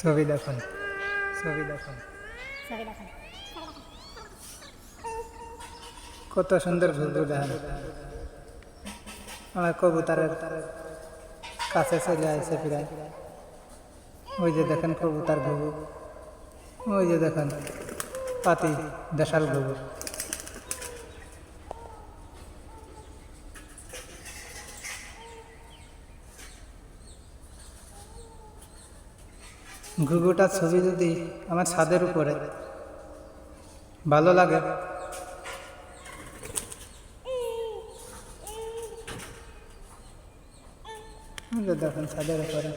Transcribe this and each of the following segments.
ছবি দেখুন। ছবি দেখুন। কত সুন্দর ঘুরঘুর দেখেন। আমার কবুতরের কাছে চলে আসছে প্রায় ওই যে দেখেন কবুতর ঘুঘু ওই যে দেখেন পাতি দেশাল ঘুঘু ঘুঘুটার ছবি যদি আমার ছাদের উপরে ভালো লাগে। দেখেন ছাদের উপরে।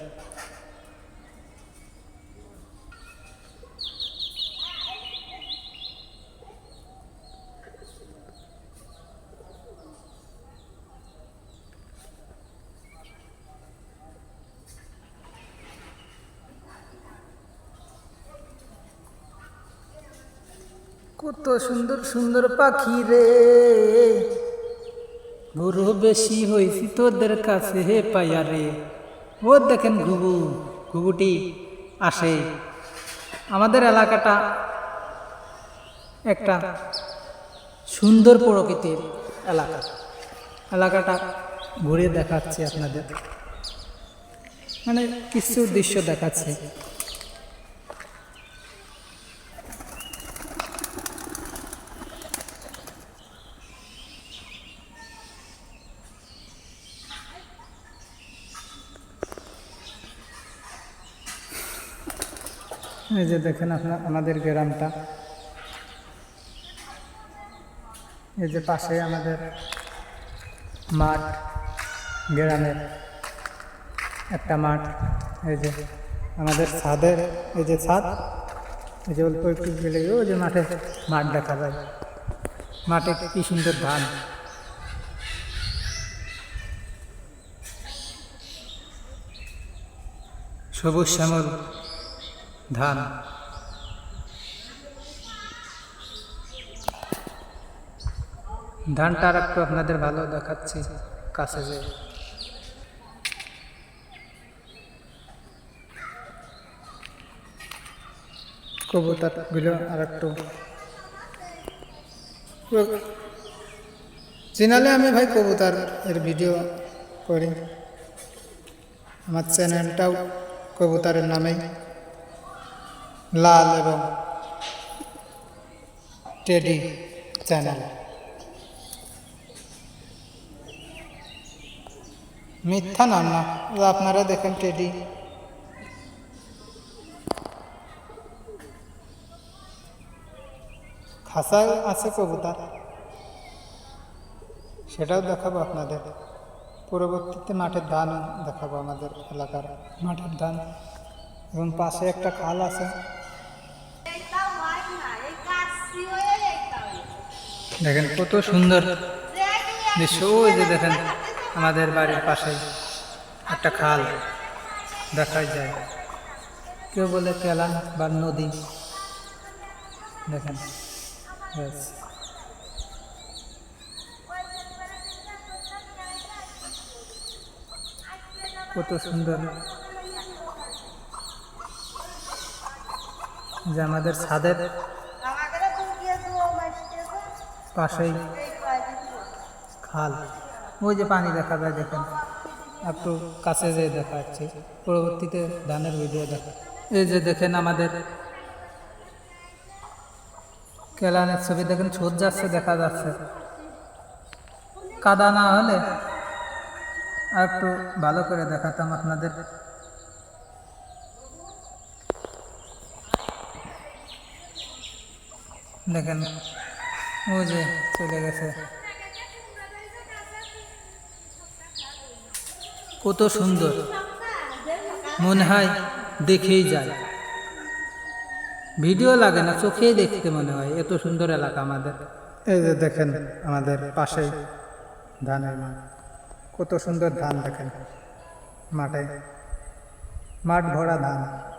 কত সুন্দর সুন্দর পাখি রে। গরু বেশি হয়েছি তোদের কাছে হে পাইয়া রে। ও দেখেন ঘুঘু, ঘুঘুটি আসে। আমাদের এলাকাটা একটা সুন্দর প্রকৃতির এলাকা। এলাকাটা ঘুরে দেখাচ্ছে আপনাদের। মানে কিছু দৃশ্য দেখাচ্ছে। এই যে দেখেন আপনার, আমাদের গ্রামটা। এই যে পাশে আমাদের মাঠ, গ্রামের একটা মাঠ। এই যে আমাদের ছাদের, এই যে ছাদ, এই যে অল্প একটু গেলে ওই যে মাঠে মাঠ দেখা যায়। মাঠে কি সুন্দর ধান। সবুজ শ্যামল। ধান। ধানটা আর একটু আপনাদের ভালো দেখাচ্ছি কাছে যে। কবুতরগুলো আর একটু। চিনালে আমি ভাই কবুতর এর ভিডিও করি। আমার চ্যানেলটাও কবুতরের নামেই। লাল এবং টেডি চ্যানেল। মিথ্যা নাম না আপনারা দেখেন টেডি। খাসা আছে কবুতর। সেটাও দেখাবো আপনাদের। পরবর্তীতে মাঠের ধানও দেখাবো আমাদের এলাকার মাঠের ধান এবং পাশে একটা খাল আছে। দেখেন কত সুন্দর দৃশ্য। যে দেখেন আমাদের বাড়ির পাশে একটা খাল দেখা যায়। কেউ বলে কেলা বা নদী। দেখেন। কত সুন্দর। যে আমাদের ছাদের পাশেই খাল। ওই যে পানি দেখা যায়, দেখেন। একটু কাছে যেয়ে দেখা যাচ্ছে। পরবর্তীতে ধানের ভিডিও দেখা। এই যে দেখেন আমাদের কেলানের ছবি। দেখেন ছোট যাচ্ছে, দেখা যাচ্ছে। কাদা না হলে আর একটু ভালো করে দেখাতাম আপনাদের। দেখেন ও যে চলে গেছে। কত সুন্দর। মনে হয় দেখেই যায়। ভিডিও লাগে না, চোখেই দেখতে মনে হয়, এত সুন্দর এলাকা আমাদের। এই যে দেখেন আমাদের পাশে ধানের মাঠ। কত সুন্দর ধান দেখেন মাঠে। মাঠ ভরা ধান।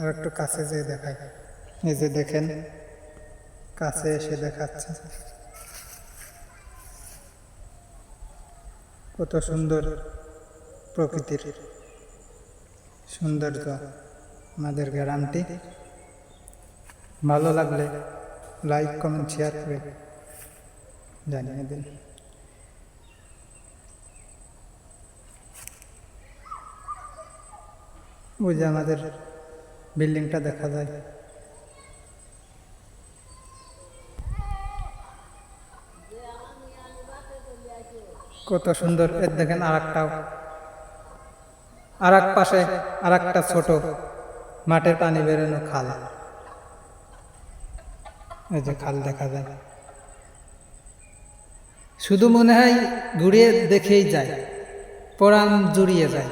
আর একটু কাছে যেয়ে দেখায় এই যে দেখেন, কাছে এসে দেখাচ্ছে। কত সুন্দর প্রকৃতির সৌন্দর্য আমাদের গ্রামটি। ভালো লাগলে লাইক, কমেন্ট, শেয়ার করে জানিয়ে দিন। ওই যে আমাদের বিল্ডিংটা দেখা যায়। কত সুন্দর। এর দেখেন আর একটাও আর এক পাশে আর একটা ছোট মাঠের পানি বেরোনো খাল। এই যে খাল দেখা যায়। শুধু মনে হয় ঘুরিয়ে দেখেই যায়, পরাণ জুড়িয়ে যায়।